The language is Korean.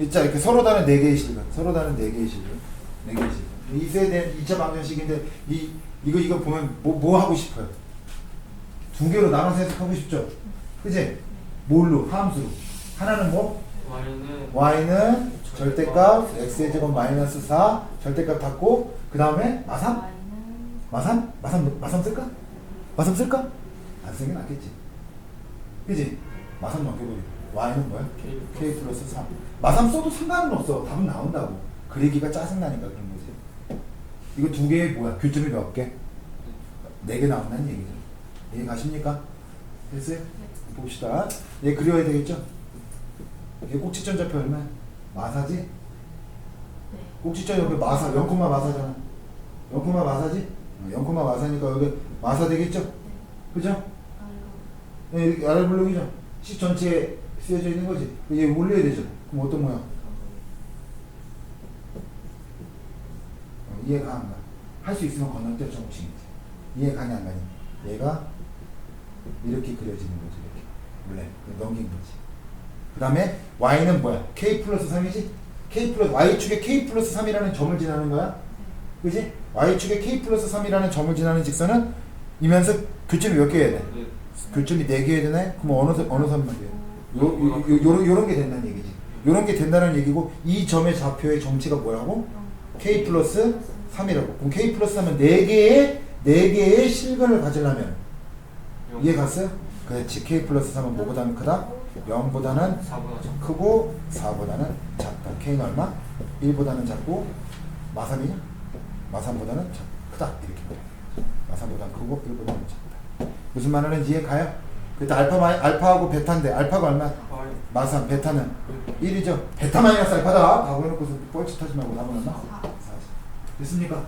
있자 이렇게 서로 다른 네 개의 실근, 서로 다른 네 개의 실근, 네 개의 실근. 이세에 대한 2차 방정식인데 이 이거 이거 보면 뭐 뭐 하고 싶어요? 두 개로 나눠서 해석하고 싶죠? 그지? 뭘로? 함수로. 하나는 뭐? y는 y는 절대값 x의 제곱 마이너스 4 절대값 받고 그 다음에 마삼? 마삼? 마삼 마삼 쓸까? 마삼 쓸까? 안 쓰는 게 낫겠지. 그지? 마삼 넘겨버리고 y는 뭐야? K k 플러스 3. 마삼 써도 상관은 없어. 답은 나온다고. 그리기가 짜증나니까 그런 거지. 이거 두 개의 뭐야? 교점이 몇 개? 네 개 나온다는 얘기죠. 이해 가십니까? 됐어요? 봅시다. 얘 그려야 되겠죠? 이게 꼭지점 좌표 얼마? 마사지? 꼭지점 옆에 마사, 0, 마사잖아. 0, 마사지? 어, 0, 마사니까 여기 마사 되겠죠? 그죠? 네, 아래 블록이죠? 식 전체에 쓰여져 있는 거지. 얘 올려야 되죠? 그럼 어떤 모양? 어, 이해가 안 가. 할 수 있으면 건널 때 조금씩이지. 이해 가냐 안 가냐? 얘가 이렇게 그려지는 거지 이렇게. 원래 넘긴 거지. 그 다음에 y는 뭐야? k 플러스 3이지? k 플러스 y축에 k 플러스 3이라는 점을 지나는 거야. 그지? y축에 k 플러스 3이라는 점을 지나는 직선은 이면서 교점이 몇 개여야 돼? 네. 교점이 4개여야 되네? 그럼 어느, 선- 어느 선만 돼요? 요, 요, 요, 요런, 요런 게 된다는 얘기지. 요런 게 된다는 얘기고 이 점의 좌표의 정치가 뭐라고? k 플러스 3이라고. 그럼 k 플러스 3은 4개의 4개의 실근을 가지려면 이해 갔어요? 그렇지. k 플러스 3은 뭐보다는 크다? 0보다는 4보다 작 크고 4보다는 작다. k는 얼마? 1보다는 작고 마3이냐? 마3보다는 작, 크다. 이렇게 돼. 마3보다는 크고 1보다는 작다. 무슨 말하는지 이해 가요? 그때 알파 마이, 알파하고 베타인데 알파가 얼마? 마3 베타는 1이죠. 베타 마이너스 알파다. 다 그래놓고서 뻘짓하지 말고 나보나 됐습니까?